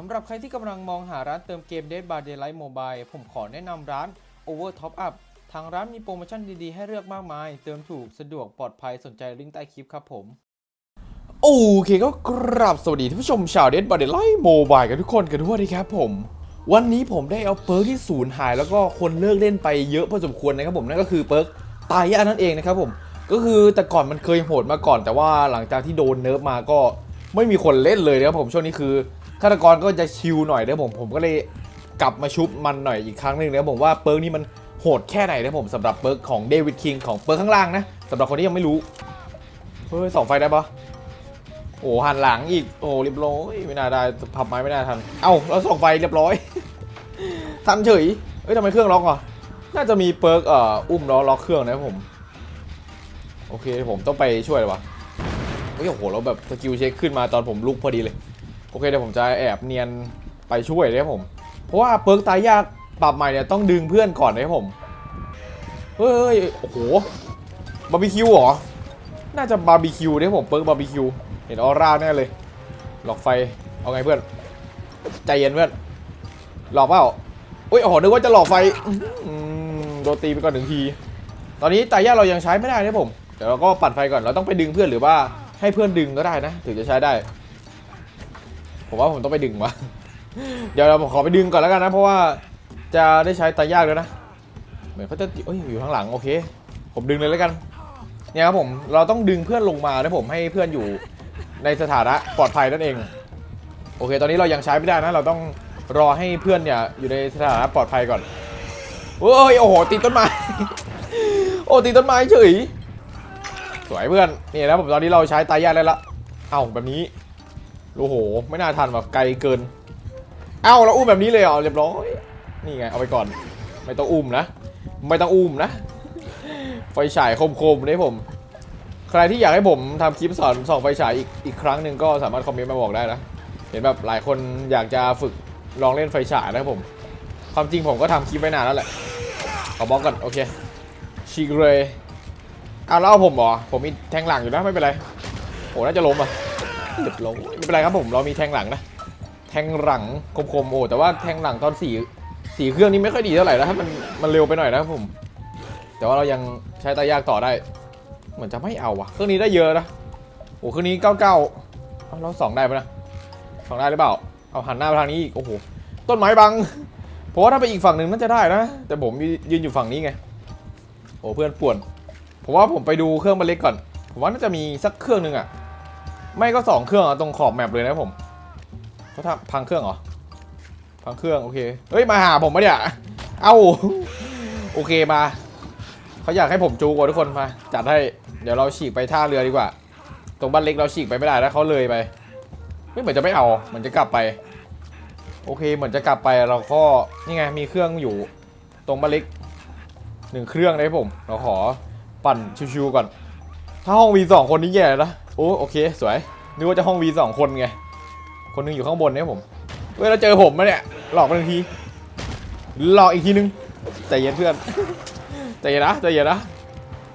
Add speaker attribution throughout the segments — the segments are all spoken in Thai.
Speaker 1: สำหรับใครที่กำลังมองหาร้านเติมเกม Dead by Daylight Mobile ผมขอแนะนำร้าน Over Top Up ทางร้านมีโปรโมชั่นดี ๆ ให้เลือกมากมาย เติมถูกสะดวกปลอดภัยสนใจลิงก์ใต้คลิปครับผม โอเคก็กราบสวัสดีท่านผู้ชมชาว Dead by Daylight Mobile กันทุกคนกันด้วยนะครับผม วันนี้ผมได้เอาเปิร์กที่สูญหาย แล้วก็คนเลิกเล่นไปเยอะพอสมควรนะครับผมนั่นก็คือเปิร์กตายยานั่นเองนะครับผมก็คือแต่ก่อนมันเคยโหดมาก่อน แต่ว่าหลังจากที่โดนเนิร์ฟมาก็ไม่มีคนเล่นเลยนะครับผมช่วงนี้คือ ฆาตกรก็จะชิลหน่อยนะผมผมก็เลยกลับมาชุบมันหน่อยอีกครั้งหนึ่งนะผมว่าเปิร์กนี้มันโหดแค่ไหนนะผมสำหรับเปิร์กของเดวิดคิงของเปิร์กข้างล่างนะสำหรับคนที่ยังไม่รู้เฮ้ยสองไฟได้ปะโอ้หันหลังอีกโอ้เรียบร้อยไม่น่าได้พับไม้ไม่น่าทันเอ้าแล้วสองไฟเรียบร้อยทันเฉยเอ้ยทำไมเครื่องล็อกอะน่าจะมีเปิร์กเอ่ออุ้มล้อล็อกเครื่องนะผมโอเคผมต้องไปช่วยเลยวะเฮ้ยโอ้โหเราแบบสกิลเช็คขึ้นมาตอนผมลุกพอดีเลย อเคเดี๋ยวผมจะแอบเนียนไปช่วยนะครับผม เพราะว่าเปิร์กตายยากปรับใหม่เนี่ยต้องดึงเพื่อนก่อนนะครับผม เฮ้ย โอ้โห บาร์บีคิวเหรอ น่าจะบาร์บีคิวนะครับผมเปิร์กบาร์บีคิว เห็นออร่าแน่เลย หลอกไฟ เอาไงเพื่อน ใจเย็นเพื่อน หลอกเปล่าอุ้ยโอ้โหนึกว่าจะหลอกไฟโดนตีไปก่อนหนึ่งที ตอนนี้ตายยากเรายังใช้ไม่ได้นะผม เดี๋ยวเราก็ปัดไฟก่อน เราต้องไปดึงเพื่อนหรือว่าให้เพื่อนดึงก็ได้นะ ถึงจะใช้ได้ ผมว่าผมต้องไปดึงวะเดี๋ยวเราขอไปดึงก่อนแล้วกันนะ เพราะว่าจะได้ใช้ตายากแล้วนะ เหมือนเขาจะเอ้ยอยู่ข้างหลังโอเค ผมดึงเลยแล้วกัน เนี่ยครับผมเราต้องดึงเพื่อนลงมานะผมให้เพื่อนอยู่ในสถานะปลอดภัยนั่นเอง โอเค ตอนนี้เรายังใช้ไม่ได้นะ เราต้องรอให้เพื่อนเนี่ยอยู่ในสถานะปลอดภัยก่อนเฮ้ยโอ้โหตีต้นไม้โอ้ตีต้นไม้เฉยสวยเพื่อนนี่นะผมตอนนี้เราใช้ตายยากได้ละ เอ้าแบบนี้ โอ้โห ไม่น่าทันแบบไกลเกิน เอ้าเราอุ้มแบบนี้เลยเหรอเรียบร้อยนี่ไงเอาไปก่อน ไม่ต้องอุ้มนะ ไม่ต้องอุ้มนะ ไฟฉายคมๆนี่ผม ใครที่อยากให้ผมทำคลิปสอนส่องไฟฉายอีกอีกครั้งหนึ่งก็สามารถคอมเมนต์มาบอกได้นะเห็นแบบหลายคนอยากจะฝึกลองเล่นไฟฉายนะผม ความจริงผมก็ทำคลิปไว้นานแล้วแหละขอบล็อกก่อนโอเคชิกเลยเอาแล้วเอาผมเหรอผมมีแทงหลังอยู่นะไม่เป็นไรโอ้น่าจะล้มอะ เรียบร้อยไม่เป็นไรครับผมเรามีแทงหลังนะ แทงหลังคมๆโอ้แต่ว่าแทงหลังตอนสี่สี่เครื่องนี้ไม่ค่อยดีเท่าไหร่นะถ้ามันมันเร็วไปหน่อยนะครับผม แต่ว่าเรายังใช้ตายากต่อได้ เหมือนจะไม่เอาว่ะเครื่องนี้ได้เยอะนะโอ้เครื่องนี้เก้าเก้าเอาเราสองได้ปะนะสองได้หรือเปล่า เอาหันหน้าไปทางนี้อีกโอ้โหต้นไม้บังเพราะว่าถ้าไปอีกฝั่งหนึ่งน่าจะได้นะ แต่ผมยืนอยู่ฝั่งนี้ไงโอ้เพื่อนป่วนผมว่าผมไปดูเครื่องบันเล็กก่อน ผมว่าน่าจะมีสักเครื่องหนึ่งอะ ไม่ก็สองเครื่องอะตรงขอบแมปเลยนะผมเขาทำพังเครื่องเหรอพังเครื่องโอเคเฮ้ยมาหาผมปะเนี่ยเอ้าโอเคมาเขาอยากให้ผมจูกว่าทุกคนมาจัดให้เดี๋ยวเราฉีกไปท่าเรือดีกว่า ตรงบ้านเล็กเราฉีกไปไม่ได้แล้วเขาเลยไปไม่เหมือนจะไม่เอาเหมือนจะกลับไป โอเคเหมือนจะกลับไปเราก็นี่ไงมีเครื่องอยู่ ตรงบ้านเล็กหนึ่งเครื่องนะครับผม เราขอปั่นชิวๆก่อน ถ้าห้อง V สองคนนี้แย่นะ โอ้โอเค สวยนึกว่าจะห้อง V สองคนไง คนหนึงอยู่ข้างบนเนะครับผมเว้ยเราเจอผมมาเนี่ย หลอกมาหนึ่งที หลอกอีกทีนึงใจเย็นเพื่อนใจเย็นนะใจเย็นนะ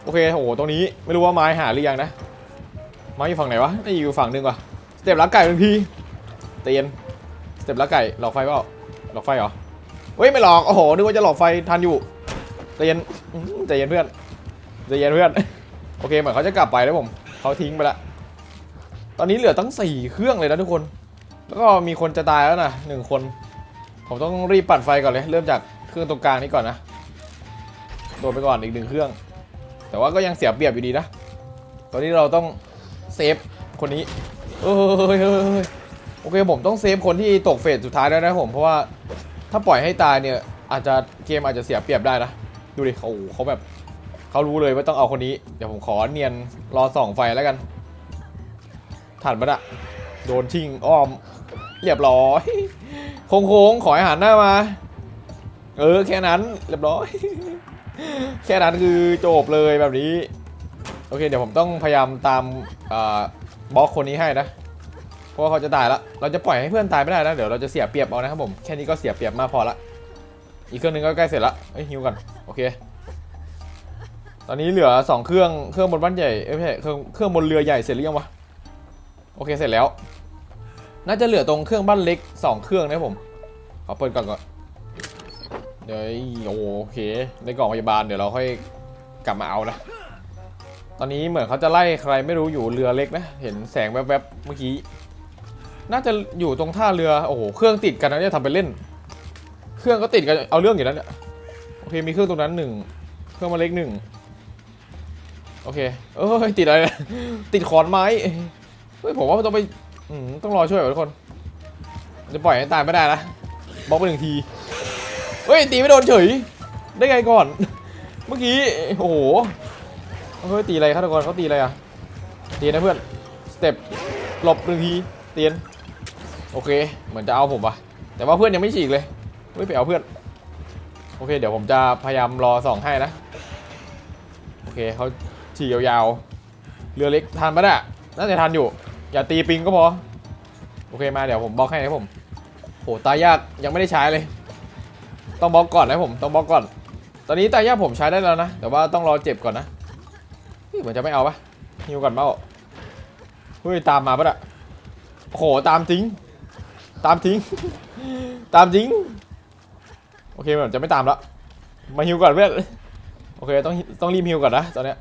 Speaker 1: โอเคโอ้โหตรงนี้ไม่รู้ว่าไม้หาหรือยังนะไม้อยู่ฝั่งไหนวะน่าอยู่ฝั่งหนึงว่ะสเต็ปลักไก่หนึ่งทีใจเย็นสเต็ปลักไก่หลอกไฟเปล่าหลอกไฟเหรอเฮ้ยไม่หลอกโอ้โหนึกว่าจะหลอกไฟทันอยู่ใจเย็นใจเย็นเพื่อนใจเย็นเพื่อนโอเคเหมือนเขาจะกลับไปแล้วผมเขาทิ้งไปละ ตอนนี้เหลือตั้งสี่เครื่องเลยนะทุกคน แล้วก็มีคนจะตายแล้วนะหนึ่งคน ผมต้องรีบปัดไฟก่อนเลย เริ่มจากเครื่องตรงกลางนี้ก่อนนะโดนไปก่อนอีกหนึ่งเครื่อง แต่ว่าก็ยังเสียเปรียบอยู่ดีนะ ตอนนี้เราต้องเซฟคนนี้เอ้ยโอเคผมต้องเซฟคนที่ตกเฟสสุดท้ายแล้วนะผม เพราะว่าถ้าปล่อยให้ตายเนี่ย อาจจะเกมอาจจะเสียเปรียบได้นะ ดูดิเขาเขาแบบเขารู้เลยว่าต้องเอาคนนี้ เดี๋ยวผมขอเนียนรอส่องไฟแล้วกัน ถัดมาละโดนทิ้งอ้อม เรียบร้อยโค้งๆขอให้หันหน้ามา เออ แค่นั้น เรียบร้อย แค่นั้นคือจบเลยแบบนี้ โอเคเดี๋ยวผมต้องพยายามตามบล็อกคนนี้ให้นะ เพราะว่าเขาจะตายแล้วเราจะปล่อยให้เพื่อนตายไม่ได้นะเดี๋ยวเราจะเสียเปรียบเอานะครับผม แค่นี้ก็เสียเปรียบมากพอละ อีกเครื่องหนึงก็ใกล้เสร็จละเอ้ยฮิวกัน โอเค ตอนนี้เหลือสองเครื่อง เครื่องบนบ้านใหญ่ เอ้ยไม่ใช่ เครื่องเครื่องบนเรือใหญ่เสร็จหรือยังวะ อเคเสร็จแล้ว น่าจะเหลือตรงเครื่องบ้านเล็กสองเครื่องนะผมขอเปิดก่อนก่อนเดี๋ยวโอเคในกล่องพยาบาลเดี๋ยวเราค่อยกลับมาเอานะตอนนี้เหมือนเขาจะไล่ใครไม่รู้อยู่เรือเล็กนะ เห็นแสงแวบๆเมื่อกี้น่าจะอยู่ตรงท่าเรือโอ้โหเครื่องติดกันนะเนี่ยทำเป็นเล่น เครื่องก็ติดกันเอาเรื่องอยู่แล้วเนี่ยโอเคมีเครื่องตรงนั้นหนึ่งเครื่องมาเล็กหนึ่งโอเคเอ้ยติดอะไรติดขอนไม้ เฮ้ยผมว่าต้องไปอืมต้องรอช่วยก่อนทุกคน จะปล่อยให้ตายไม่ได้นะบล็อกไปหนึ่งที เฮ้ยตีไม่โดนเฉย ได้ไงก่อน เมื่อกี้ โอ้โหเฮ้ยตีอะไรครับทุกคนเขาตีอะไรอะตีนะเพื่อน สเต็ปหลบหนึ่งทีเตียน โอเค เหมือนจะเอาผมปะแต่ว่าเพื่อนยังไม่ฉีกเลย ไม่ไปเอาเพื่อน โอเค เดี๋ยวผมจะพยายามรอส่องให้นะ โอเคเขาฉีกยาวๆ เรือเล็กทันปะเนี่ยน่าจะทันอยู่ อย่าตีปิงก็พอ โอเคมาเดี๋ยวผมบล็อกให้นะผมโหตายยากยังไม่ได้ใช้เลย ต้องบล็อกก่อนนะผมต้องบล็อกก่อน ตอนนี้ตายยากผมใช้ได้แล้วนะ แต่ว่าต้องรอเจ็บก่อนนะเหมือนจะไม่เอาปะฮิวก่อนเมาเฮ้ยตามมาปะเนี่ยโหตามจริงตามจริงตามจริงโอเคเหมือนจะไม่ตามแล้วมาฮิวก่อนเพื่อนโอเคต้องต้องรีบฮิวก่อนนะตอนเนี้ย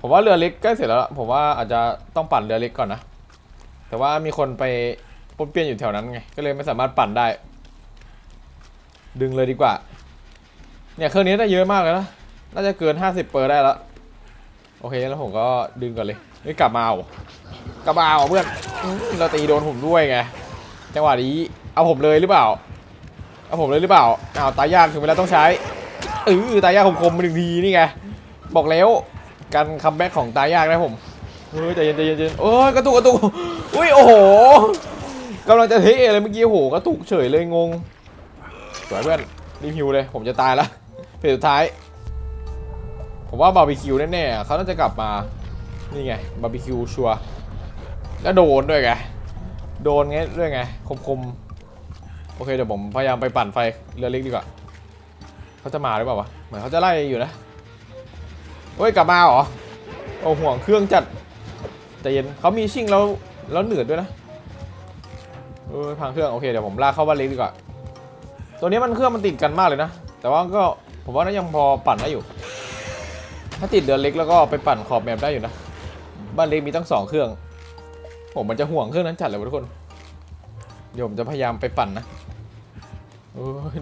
Speaker 1: ผมว่าเรือเล็กใกล้เสร็จแล้วล่ะผมว่าอาจจะต้องปั่นเรือเล็กก่อนนะ แต่ว่ามีคนไปปนเปี้ยนอยู่แถวนั้นไง ก็เลยไม่สามารถปั่นได้ ดึงเลยดีกว่า เนี่ยเครื่องนี้ได้เยอะมากเลยนะ น่าจะเกิน 50 เปอร์ได้แล้ว โอเคแล้วผมก็ดึงก่อนเลยไม่กลับมาเอากลับมาเอาเพื่อนอื้อเราตีโดนผมด้วยไง จังหวะนี้เอาผมเลยหรือเปล่า เอาผมเลยหรือเปล่า อ้าวตายยากถึงเวลาต้องใช้เออตายยากคมๆมาหนึ่งทีนี่ไง บอกแล้ว การคัมแบ็กของตายยากนะผมเฮ้ยใจเย็นใจเย็นใจเย็นโอ้ยกระตุกกระตุกอุ้ยโอ้โหกำลังจะเทเลยเมื่อกี้โอ้โหกระตุกเฉยเลยงงสวยเพื่อนรีบฮิวเลย ผมจะตายล้วเพจสุดท้าย ผมว่าบาร์บีคิวแน่ๆเขาน่าจะกลับมานี่ไงบาร์บีคิวชัวร์แล้วโดนด้วยไงโดนไงด้วยไงคมๆโอเคเดี๋ยวผมพยายามไปปั่นไฟเรือเล็กดีกว่าเขาจะมาหรือเปล่าวะเหมือนเขาจะไล่อยู่นะ เฮ้ยกลับมาเหรอโอ้ห่วงเครื่องจัดใจเย็นเขามีชิ่งแล้วแล้วเหนืดด้วยนะเออพังเครื่องโอเคเดี๋ยวผมลากเข้าบ้านเล็กดีกว่าตัวนี้มันเครื่องมันติดกันมากเลยนะ แต่ว่าก็ผมว่าน่ายังพอปั่นได้อยู่ ถ้าติดเรือเล็กแล้วก็ไปปั่นขอบแมปได้อยู่นะ บ้านเล็กมีตั้งสองเครื่อง ผมมันจะห่วงเครื่องนั้นจัดเลยวะทุกคน เดี๋ยวผมจะพยายามไปปั่นนะ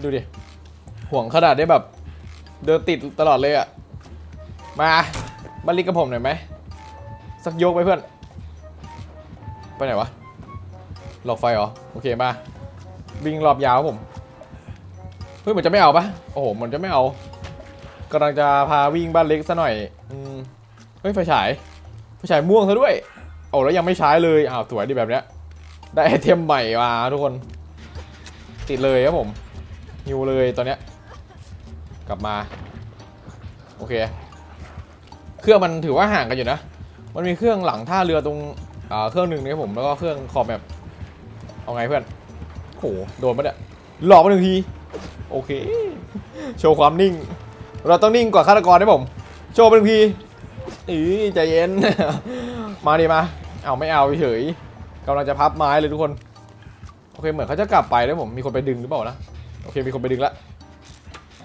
Speaker 1: ดูดิ ห่วงขนาดได้แบบ เดินติดตลอดเลยอะ มาบ้านเล็กกับผมหน่อยไหมสักยกไปเพื่อน ไปไหนวะ หลอกไฟเหรอ โอเคมา วิ่งรอบยาวผม เฮ้ยเหมือนจะไม่เอาปะโอ้โหเหมันจะไม่เอากำลังจะพาวิ่งบ้านเล็กซะหน่อยอืมเฮ้ยไฟฉายไฟฉายม่วงซะด้วยโอ้แล้วยังไม่ใช้เลยอ้าวสวยดีแบบเนี้ย ได้ไอเทมใหม่มาทุกคน ติดเลยครับผมฮิวเลยตอนเนี้ย กลับมา โอเค เครื่องมันถือว่าห่างกันอยู่นะ มันมีเครื่องหลังท่าเรือตรงอ่าเครื่องหนึ่งนะครับผมแล้วก็เครื่องขอบแบบเอาไงเพื่อนโหโดนปะเนี่ยหลอกมาหนึ่งทีโอเค โชว์ความนิ่ง เราต้องนิ่งกว่าฆาตกรนะผม โชว์มาหนึ่งทีอีใจเย็น มาดิมา เอาไม่เอาเฉยกำลังจะพับไม้เลยทุกคน โอเคเหมือนเขาจะกลับไปนะผม มีคนไปดึงหรือเปล่านะ โอเคมีคนไปดึงละ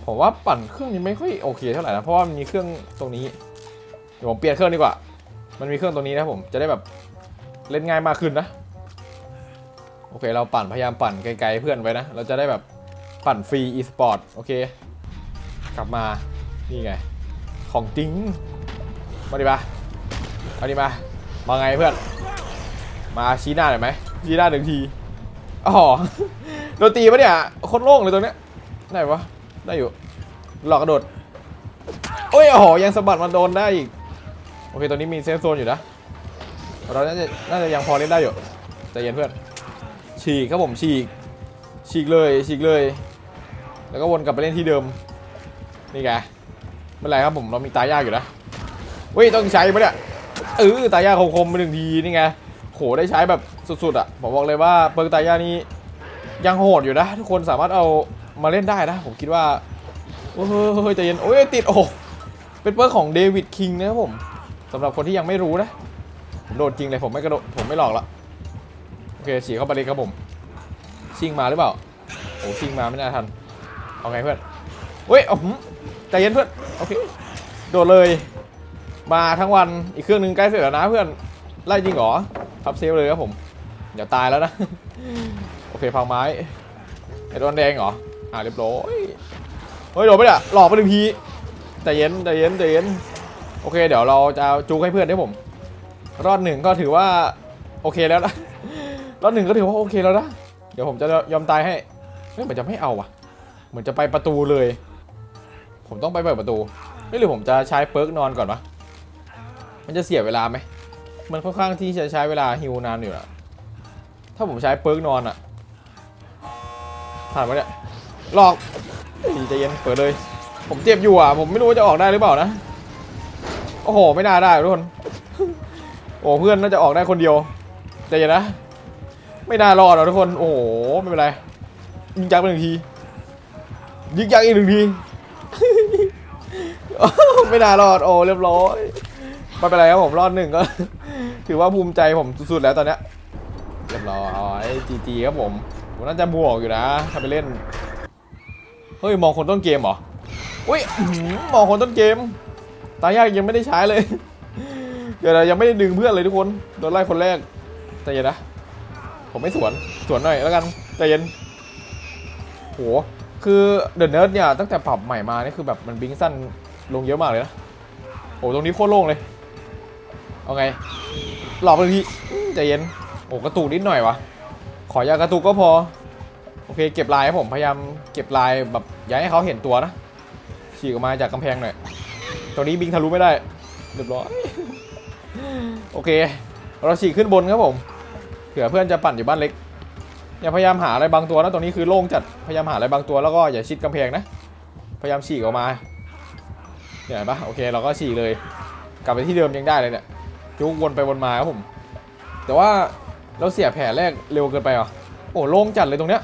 Speaker 1: ผมว่าปั่นเครื่องนี้ไม่ค่อยโอเคเท่าไหร่นะ เพราะว่ามันมีเครื่องตรงนี้ ดี๋ยวผมเปลี่ยนเครื่องดีกว่า มันมีเครื่องตัวนี้นะผม จะได้แบบเล่นง่ายมากขึ้นนะ โอเค เราปั่นพยายามปั่นไกลๆเพื่อนไว้นะ เราจะได้แบบปั่นฟรี e-sport โอเค กลับมา นี่ไง ของจริง มาดิมามาดิมา มาไงเพื่อน มาชี้หน้าหน่อยไหมชี้หน้าหนึ่งที อ๋อ โดนตีปะเนี่ย โคตรโล่งเลยตัวเนี้ยไหนวะได้อยู่ หลอกกระโดดโอ้ยโอ้โหยังสะบัดมาโดนได้อีก โอเคตอนนี้มีเซฟโซนอยู่นะ เราน่าจะน่าจะยังพอเล่นได้อยู่ใจเย็นเพื่อน ฉีกครับผมฉีก ฉีกเลยฉีกเลย แล้วก็วนกลับไปเล่นที่เดิม นี่ไงไม่ไรครับผมเรามีตายากอยู่นะเว้ยต้องใช้ปะเนี่ยเออตายากคมๆไปหนึ่งทีนี่ไงโหได้ใช้แบบสุดๆอะผมบอกเลยว่าเปิร์กตายากนี้ยังโหดอยู่นะ ทุกคนสามารถเอามาเล่นได้นะ ผมคิดว่าโอ้ยใจเย็นโอ้ยติดโอ้เป็นเปิร์กของเดวิดคิงนะครับผม สำหรับคนที่ยังไม่รู้นะผมโดดจริงเลยผมไม่กระโดดผมไม่หลอกละโอเคฉีกเข้าไปเลยครับผมชิงมาหรือเปล่าโอ้ชิงมาไม่น่าทันเอาไงเพื่อนเฮ้ยเอาหืมใจเย็นเพื่อนโอเคโดดเลย มาทั้งวันอีกเครื่องหนึงใกล้เสร็จแล้วนะเพื่อนไล่จริงเหรอพับเซฟเลยครับผมเดี๋ยวตายแล้วนะ โอเคพังไม้ไอ้โดนแดงเหรออ่าเรียบร้อยเฮ้ยโดดไปเนี่ยหลอกไปหนึ่งทีใจเย็นใจเย็นใจเย็น โอเค เดี๋ยวเราจะจูงให้เพื่อนได้ผม รอดหนึ่งก็ถือว่าโอเคแล้วนะรอดหนึ่งก็ถือว่าโอเคแล้วนะ เดี๋ยวผมจะยอมตายให้เฮ้ยเหมือนจะไม่เอาว่ะ เหมือนจะไปประตูเลย ผมต้องไปเปิดประตูเฮ้ยหรือผมจะใช้เปิร์กนอนก่อนวะ มันจะเสียเวลาไหม มันค่อนข้างที่จะใช้เวลาฮิวนานอยู่อะถ้าผมใช้เปิร์กนอนอะผ่านไหมเนี่ย หลอกใจเย็น เปิดเลย ผมเจ็บอยู่อะ ผมไม่รู้ว่าจะออกได้หรือเปล่านะ โอ้โห ไม่น่าได้ทุกคน โอ้เพื่อนน่าจะออกได้คนเดียวใจเย็นนะ ไม่น่ารอดหรอกทุกคน โอ้โห ไม่เป็นไร ยิงจักไปหนึ่งที ยิงจักอีกหนึ่งที ไม่น่ารอด โอ้เรียบร้อยไม่เป็นไรครับผมรอดหนึ่งก็ ถือว่าภูมิใจผมสุดๆแล้วตอนเนี้ยเรียบร้อยจีจีครับผมผมน่าจะบวกอยู่นะถ้าไปเล่น เฮ้ย มองคนต้นเกมเหรอ อุ้ยมองคนต้นเกม ตายยากยังไม่ได้ใช้เลย เดี๋ยวเรายังไม่ได้ดึงเพื่อนเลยทุกคน โดนไล่คนแรกใจเย็นนะ ผมไม่สวน สวนหน่อยแล้วกันใจเย็นโห คือเดอะเนิร์ดเนี่ยตั้งแต่ปรับใหม่มานี่คือแบบมันบิงสั้นลงเยอะมากเลยนะ โอ้ตรงนี้โคตรโล่งเลย เอาไง หลอกไปทีใจเย็น โอ้กระตุกนิดหน่อยวะ ขอยากระตุกก็พอ โอเค เก็บลายให้ผมพยายามเก็บลายแบบอย่าให้เขาเห็นตัวนะ ฉีกออกมาจากกำแพงหน่อย ตรงนี้บิงทะลุไม่ได้เรียบร้อย โอเค เราฉีกขึ้นบนครับผม เผื่อเพื่อนจะปั่นอยู่บ้านเล็ก อย่าพยายามหาอะไรบางตัวนะ ตรงนี้คือโล่งจัด พยายามหาอะไรบางตัวแล้วก็อย่าชิดกำแพงนะ พยายามฉีกออกมาเนี่ยเห็นปะโอเค เราก็ฉีกเลย กลับไปที่เดิมยังได้เลยเนี่ยจุกวนไปวนมาครับผม แต่ว่าเราเสียแผลแรกเร็วเกินไปเหรอโอ้โล่งจัดเลยตรงเนี้ย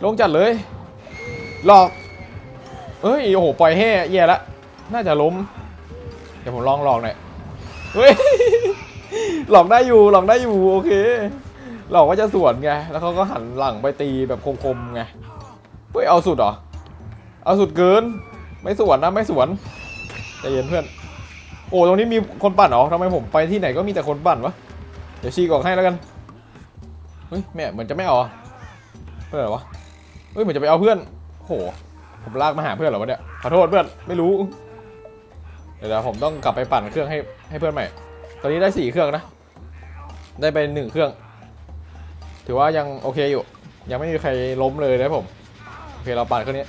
Speaker 1: โล่งจัดเลย หลอก เอ้ย โอ้โห ปล่อยแห่แย่ละ น่าจะล้ม เดี๋ยวผมลองหลอกหน่อย เฮ้ย หลอกได้อยู่ หลอกได้อยู่ โอเค หลอกว่าจะสวนไง แล้วเขาก็หันหลังไปตีแบบคมๆไง เฮ้ย เอาสุดเหรอ เอาสุดเกิน ไม่สวนนะ ไม่สวนใจเย็นเพื่อน โอ้ตรงนี้มีคนปั่นเหรอทำไมผมไปที่ไหนก็มีแต่คนปั่นวะ เดี๋ยวชี้กออกให้แล้วกัน เฮ้ยแม่เหมือนจะไม่เอาเพื่อนเหรอวะ เฮ้ยเหมือนจะไปเอาเพื่อนโหผมลากมาหาเพื่อนเหรอวะเนี่ย ขอโทษเพื่อน ไม่รู้ เดี๋ยวผมต้องกลับไปปั่นเครื่องให้ให้เพื่อนใหม่ ตอนนี้ได้สี่เครื่องนะ ได้ไปหนึ่งเครื่อง ถือว่ายังโอเคอยู่ ยังไม่มีใครล้มเลยนะผม โอเคเราปั่นเครื่องนี้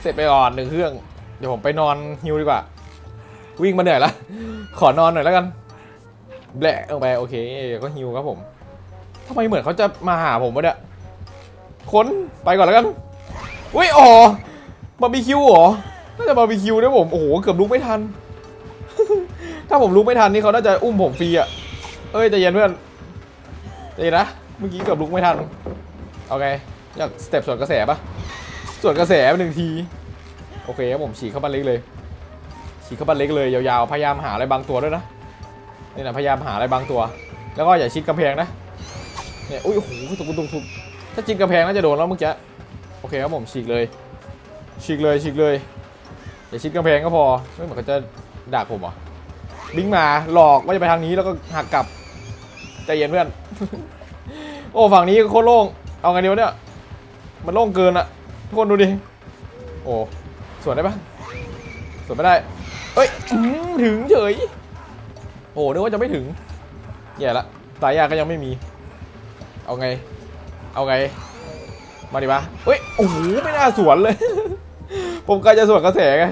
Speaker 1: เสร็จไปก่อนหนึ่งเครื่อง เดี๋ยวผมไปนอนฮิวดีกว่า วิ่งมาเหนื่อยละ ขอนอนหน่อยแล้วกัน แบะลงไปโอเคก็ฮิวครับผมทำไมเหมือนเขาจะมาหาผมวะเนี่ยค้นไปก่อนแล้วกัน อุ้ยอ๋อบาร์บีคิวเหรอ น่าจะบาร์บีคิวนะผม โอ้โห เกือบลุกไม่ทัน ถ้าผมลุกไม่ทันนี่เขาน่าจะอุ้มผมฟรีอะ เอ้ยใจเย็นเพื่อนใจเย็นนะ เมื่อกี้เกือบลุกไม่ทันเอาไงอยากสเต็ปส่วนกระแสปะส่วนกระแสหนึ่งที โอเคครับผมฉีกเข้าบ้านเล็กเลย ฉีกเข้าบ้านเล็กเลยยาวๆ พยายามหาอะไรบางตัวด้วยนะ นี่นะพยายามหาอะไรบางตัว แล้วก็อย่าชิดกำแพงนะ เนี่ย อุ้ยโอ้โหตุกตุกตุกถ้าชิดกำแพงน่าจะโดนแล้วเมื่อกี้ โอเคครับผมฉีกเลย ฉีกเลยฉีกเลย อย่าชิดกำแพงก็พอไม่เหมือนเขาจะดักผมเหรอบิงมาหลอกว่าจะไปทางนี้แล้วก็หักกลับใจเย็นเพื่อน โอ้ฝั่งนี้โคตรโล่งเอาไงเดียวเนี่ยมันโล่งเกินอะทุกคนดูดิโอ้สวนได้ปะสวนไม่ได้เอ้ยถึงเฉยโอ้นึกว่าจะไม่ถึงแย่ละตายยากก็ยังไม่มี เอาไง เอาไง มาดิปะเฮ้ยโอ้โหไม่น่าสวนเลย ผมกลจะสวนกระแสไง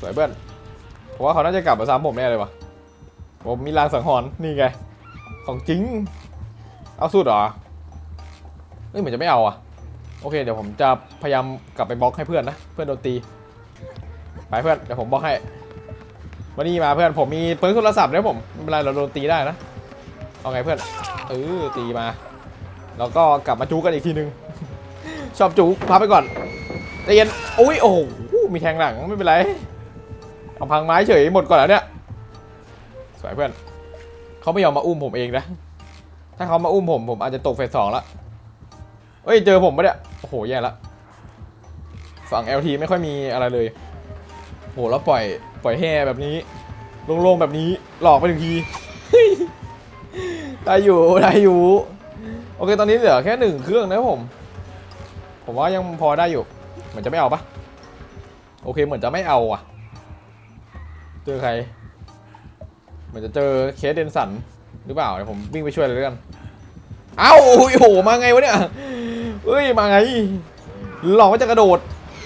Speaker 1: สวยเพื่อนผมว่าเขาน่าจะกลับมาซ้ำผมแน่เลยวะผมมีลางสังหรณ์นี่ไง ของจริง เอาสุดหรอเฮ้ยเหมือนจะไม่เอาอะโอเคเดี๋ยวผมจะพยายามกลับไปบล็อกให้เพื่อนนะ เพื่อนโดนตี ไปเพื่อนเดี๋ยวผมบล็อกให้วันนี้มาเพื่อนผมมีเปิร์กโทรศัพท์ด้วยผมไม่เป็นไรเราโดนตีได้นะเอาไงเพื่อนเออตีมา แล้วก็กลับมาจูกันอีกทีนึง ชอบจูพับไปก่อน ใจเย็นโอ้ยโอ้โหมีแทงหลังไม่เป็นไรเอาพังไม้เฉยหมดก่อนแล้วเนี่ยสวยเพื่อนเขาไม่ยอมมาอุ้มผมเองนะถ้าเขามาอุ้มผมผมอาจจะตกเฟสสองละเอ้ยเจอผมปะเนี่ยโอ้โหแย่ละฝั่ง LT ไม่ค่อยมีอะไรเลยโหแล้วปล่อยปล่อยแห่แบบนี้โล่งๆแบบนี้หลอกไปหนึ่งทีได้อยู่ได้อยู่ โอเคตอนนี้เหลือแค่หนึ่งเครื่องนะผม ผมว่ายังพอได้อยู่ เหมือนจะไม่เอาปะโอเคเหมือนจะไม่เอาอะ เจอใคร เหมือนจะเจอเคสเดนสันหรือเปล่าเดี๋ยวผมวิ่งไปช่วยเลยแล้วกันเอ้าโอ้โหมาไงวะเนี่ยเฮ้ยมาไง หลอกว่าจะกระโดด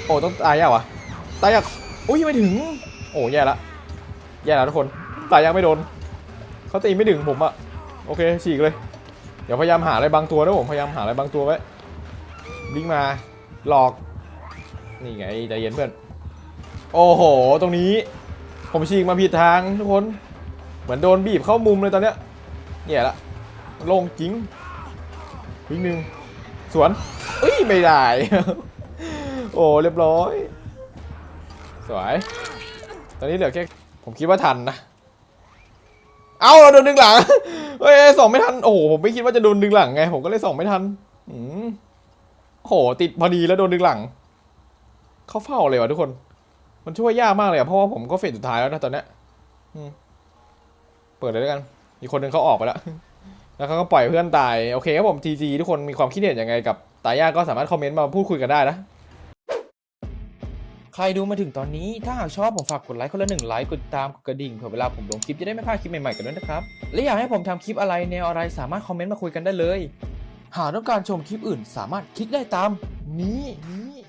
Speaker 1: โอ้ต้องตายยากวะตายยากอุ้ยไม่ถึง โอ้แย่ละแย่แล้วทุกคนตายยังไม่โดนเขาตีไม่ถึงผมอะโอเคฉีกเลย เดี๋ยวพยายามหาอะไรบางตัวนะผมพยายามหาอะไรบางตัวไว้วิ่งมาหลอก นี่ไงใจเย็นเพื่อน โอ้โห ตรงนี้ ผมฉีกมาผิดทางทุกคน เหมือนโดนบีบเข้ามุมเลยตอนเนี้ยแย่ละลงจริงวิ่งหนึ่งสวนเอ้ย ไม่ได้ โอ้เรียบร้อย สวย ตอนนี้เหลือแค่ ผมคิดว่าทันนะ เอ้าเราโดนดึงหลัง เฮ้ยส่องไม่ทัน โอ้โห ผมไม่คิดว่าจะโดนดึงหลังไง ผมก็เลยส่องไม่ทัน อืมโอ้โหติดพอดีแล้วโดนดึงหลัง เขาเฝ้าเลยวะทุกคน มันช่วยยากมากเลยอะเพราะว่าผมก็เฟสสุดท้ายแล้วนะตอนเนี้ยเปิดเลยแล้วกัน มีคนหนึงเขาออกไปแล้ว แล้วเขาก็ปล่อยเพื่อนตาย โอเคครับผมทีจีทุกคนมีความคิดเห็นยังไงกับตายยากก็สามารถคอมเมนต์มาพูดคุยกันได้นะใครดูมาถึงตอนนี้ ถ้าหากชอบผมฝากกดไลค์คนละหนึ่งไลค์ กดติดตามกดกระดิ่งเผื่อเวลาผมลงคลิปจะได้ไม่พลาดคลิปใหม่ๆกันด้วยนะครับ และอยากให้ผมทำคลิปอะไรแนวอะไรสามารถคอมเมนต์มาคุยกันได้เลย หากต้องการชมคลิปอื่นสามารถคลิกได้ตามนี้นี้